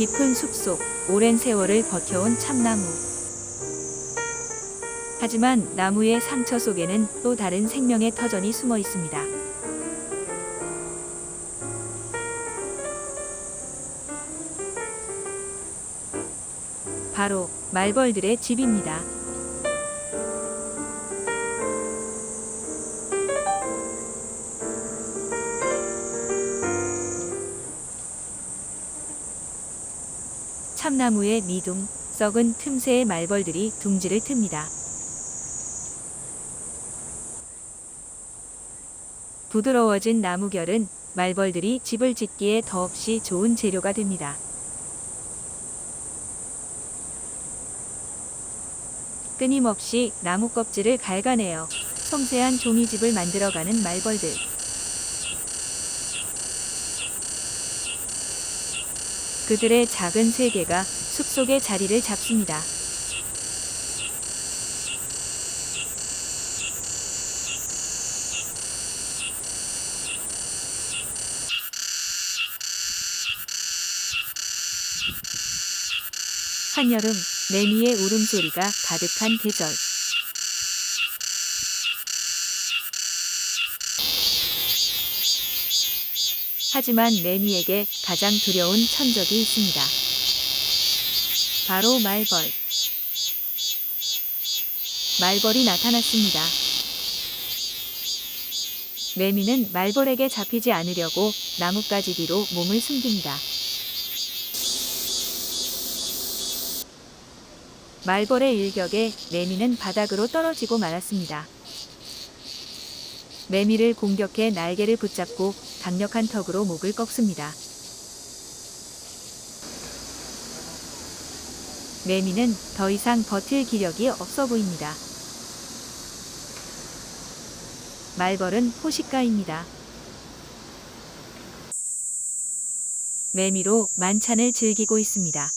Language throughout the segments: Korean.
깊은 숲속 오랜 세월을 버텨온 참나무. 하지만 나무의 상처 속에는 또 다른 생명의 터전이 숨어 있습니다. 바로 말벌들의 집입니다. 참나무의 미둥, 썩은 틈새의 말벌들이 둥지를 틉니다. 부드러워진 나무결은 말벌들이 집을 짓기에 더없이 좋은 재료가 됩니다. 끊임없이 나무 껍질을 갉아내어 섬세한 종이집을 만들어가는 말벌들. 그들의 작은 세계가 숲속에 자리를 잡습니다. 한여름 매미의 울음소리가 가득한 계절. 하지만 매미에게 가장 두려운 천적이 있습니다. 바로 말벌. 말벌이 나타났습니다. 매미는 말벌에게 잡히지 않으려고 나뭇가지 뒤로 몸을 숨깁니다. 말벌의 일격에 매미는 바닥으로 떨어지고 말았습니다. 매미를 공격해 날개를 붙잡고 강력한 턱으로 목을 꺾습니다. 매미는 더 이상 버틸 기력이 없어 보입니다. 말벌은 호식가입니다. 매미로 만찬을 즐기고 있습니다.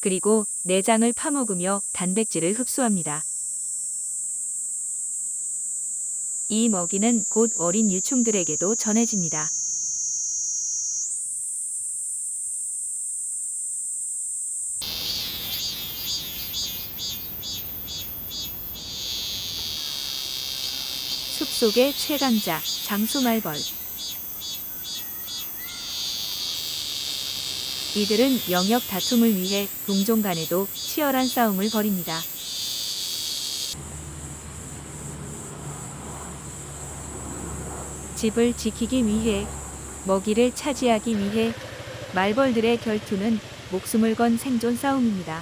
그리고 내장을 파먹으며 단백질을 흡수합니다. 이 먹이는 곧 어린 유충들에게도 전해집니다. 숲속의 최강자 장수말벌 이들은 영역 다툼을 위해 동종 간에도 치열한 싸움을 벌입니다. 집을 지키기 위해, 먹이를 차지하기 위해 말벌들의 결투는 목숨을 건 생존 싸움입니다.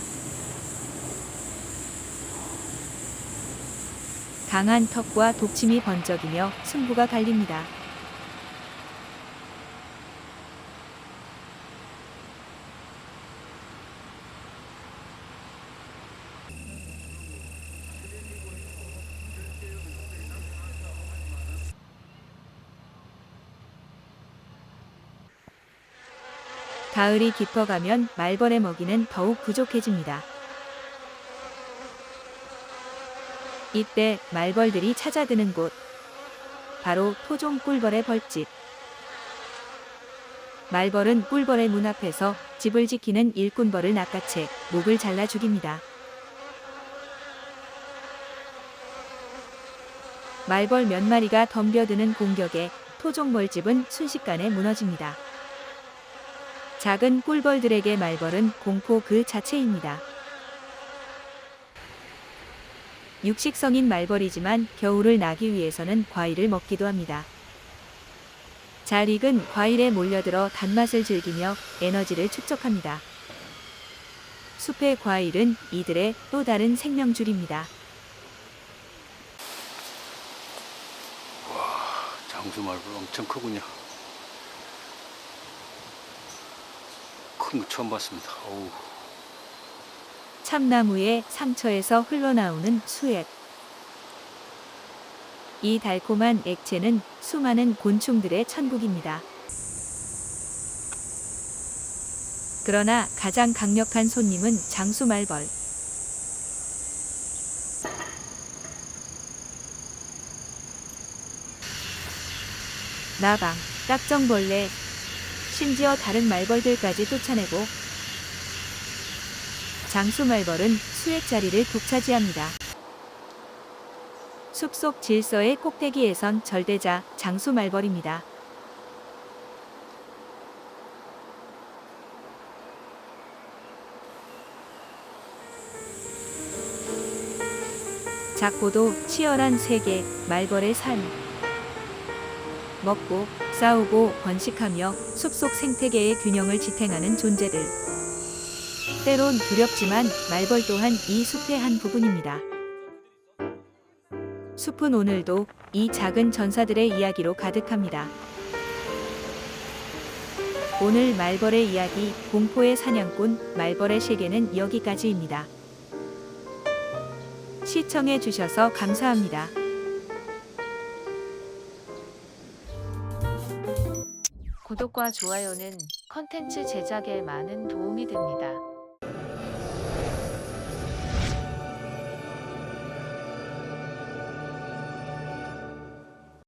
강한 턱과 독침이 번쩍이며 승부가 갈립니다. 가을이 깊어가면 말벌의 먹이는 더욱 부족해집니다. 이때 말벌들이 찾아드는 곳, 바로 토종 꿀벌의 벌집. 말벌은 꿀벌의 문 앞에서 집을 지키는 일꾼벌을 낚아채 목을 잘라 죽입니다. 말벌 몇 마리가 덤벼드는 공격에 토종 벌집은 순식간에 무너집니다. 작은 꿀벌들에게 말벌은 공포 그 자체입니다. 육식성인 말벌이지만 겨울을 나기 위해서는 과일을 먹기도 합니다. 잘 익은 과일에 몰려들어 단맛을 즐기며 에너지를 축적합니다. 숲의 과일은 이들의 또 다른 생명줄입니다. 장수 말벌 엄청 크군요. 큰 거 처음 봤습니다. 어우, 참나무의 상처에서 흘러나오는 수액. 이 달콤한 액체는 수많은 곤충들의 천국입니다. 그러나 가장 강력한 손님은 장수말벌. 나방, 딱정벌레, 심지어 다른 말벌들까지 쫓아내고 장수 말벌은 수액 자리를 독차지합니다. 숲속 질서의 꼭대기에선 절대자 장수 말벌입니다. 작고도 치열한 세계 말벌의 삶. 먹고 싸우고 번식하며 숲속 생태계의 균형을 지탱하는 존재들. 때론 두렵지만 말벌 또한 이 숲의 한 부분입니다. 숲은 오늘도 이 작은 전사들의 이야기로 가득합니다. 오늘 말벌의 이야기, 공포의 사냥꾼, 말벌의 세계는 여기까지입니다. 시청해 주셔서 감사합니다. 구독과 좋아요는 컨텐츠 제작에 많은 도움이 됩니다.